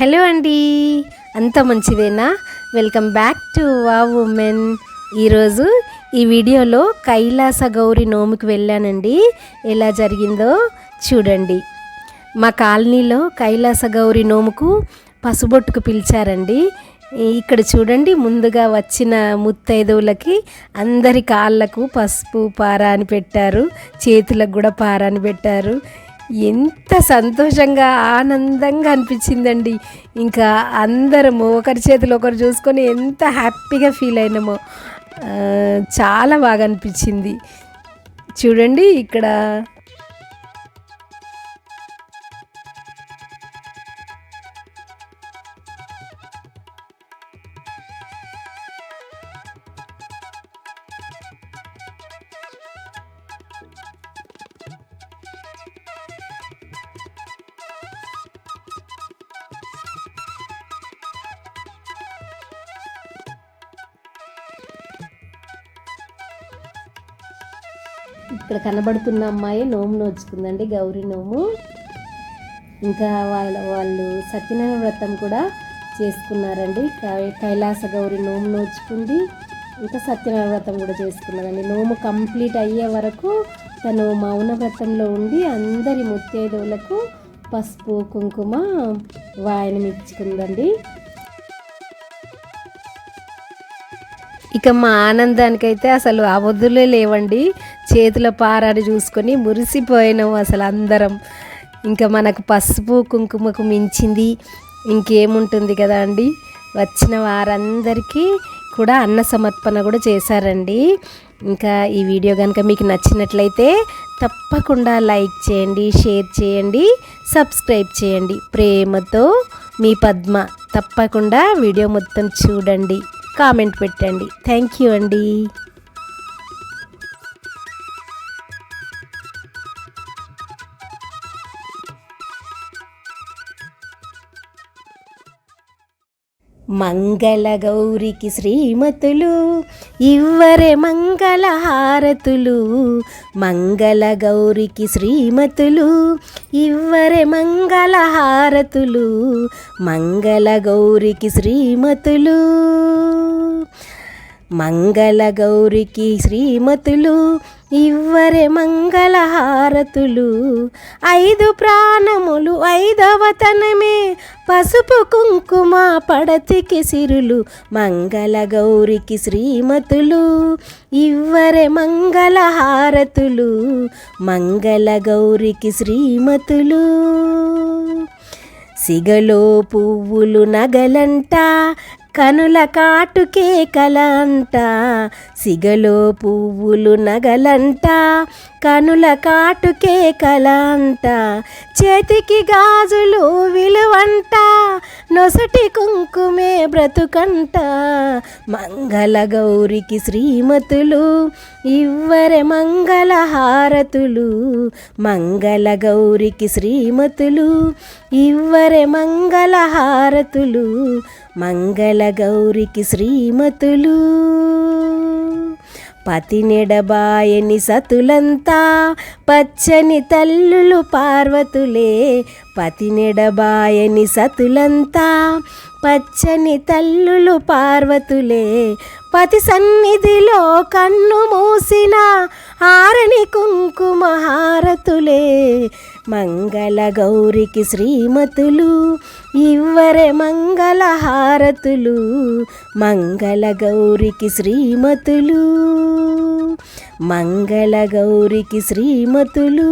Hello అండి. అంత మంచిదేనా? Welcome back to wow women ఈరోజు ఈ వీడియోలో కైలాస గౌరి నోముకి వెళ్ళానండి. ఎలా జరిగిందో చూడండి. మా కాలనీలో కైలాస గౌరి నోముకు పసుబొట్టుకు పిలిచారండి. ఇక్కడ చూడండి ముందుగా వచ్చిన ముత్తైదువులకి అందరి కాళ్ళకు పసుపు పార అని పెట్టారు చేతులకు కూడా పారా అని పెట్టారు. ఎంత సంతోషంగా ఆనందంగా అనిపించిందండి. ఇంకా అందరము ఒకరి చేతులు ఒకరు చూసుకొని ఎంత హ్యాపీగా ఫీల్ అయినామో చాలా బాగా అనిపించింది. చూడండి ఇక్కడ ఇక్కడ కనబడుతున్న అమ్మాయి నోము నోచుకుందండి గౌరీ నోము. ఇంకా వాళ్ళ వాళ్ళు సత్యనారాయణ వ్రతం కూడా చేసుకున్నారండి. కైలాస గౌరి నోము నోచుకుంది. ఇంకా సత్యనారాయణ వ్రతం కూడా చేసుకున్నారండి. నోము కంప్లీట్ అయ్యే వరకు తను మౌన వ్రతంలో ఉండి అందరి ముత్తైదువులకు పసుపు కుంకుమ వాయనం ఇచ్చుకుందండి. ఇక మా ఆనందానికైతే అసలు అవధులే లేవండి. చేతుల పారాడు చూసుకొని మురిసిపోయినాం అసలు అందరం. ఇంకా మనకు పసుపు కుంకుమకు మించింది ఇంకేముంటుంది కదా అండి? వచ్చిన వారందరికీ కూడా అన్న సమర్పణ కూడా చేశారండి. ఇంకా ఈ వీడియో కనుక మీకు నచ్చినట్లయితే తప్పకుండా లైక్ చేయండి షేర్ చేయండి సబ్స్క్రైబ్ చేయండి. ప్రేమతో మీ పద్మ తప్పకుండా వీడియో మొత్తం చూడండి. కామెంట్ పెట్టండి. థ్యాంక్ యూ అండి. మంగళ గౌరికి శ్రీమతులు ఇవ్వరే మంగళహారతులు. మంగళగౌరికి మంగళ గౌరికి శ్రీమతులు ఇవ్వరే మంగళహారతులు. మంగళగౌరికి మంగళ గౌరికి శ్రీమతులు. మంగళ గౌరికి శ్రీమతులు ఇవ్వరే మంగళహారతులు. ఐదు ప్రాణములు ఐదవతనమే పసుపు కుంకుమ పడతికి సిరులు. మంగళ గౌరికి శ్రీమతులు ఇవ్వరే మంగళహారతులు. మంగళగౌరికి మంగళ గౌరికి శ్రీమతులు. సిగలో పువ్వులు నగలంట కనుల కాటుకే కలంట సిగలో పువ్వులు నగలంట. కనుల కాటుకే కలంట చేతికి గాజులు విలువంట నొసటి కుంకుమే బ్రతుకంట. మంగళ గౌరికి శ్రీమతులు ఇవ్వరే మంగళ హారతులు. మంగళ గౌరికి శ్రీమతులు ఇవ్వరే మంగళ హారతులు. మంగళ గౌరికి శ్రీమతులు. పతినెడబాయని సతులంతా పచ్చని తల్లులు పార్వతులే. పతినెడబాయని సతులంతా పచ్చని తల్లులు పార్వతులే. పతి సన్నిధిలో కన్ను మూసిన ఆరని కుంకుమ హారతులే. మంగళ గౌరికి శ్రీమతులు ఇవ్వరే మంగళ హారతులు మంగళ గౌరికి శ్రీమతులు మంగళ గౌరికి శ్రీమతులు.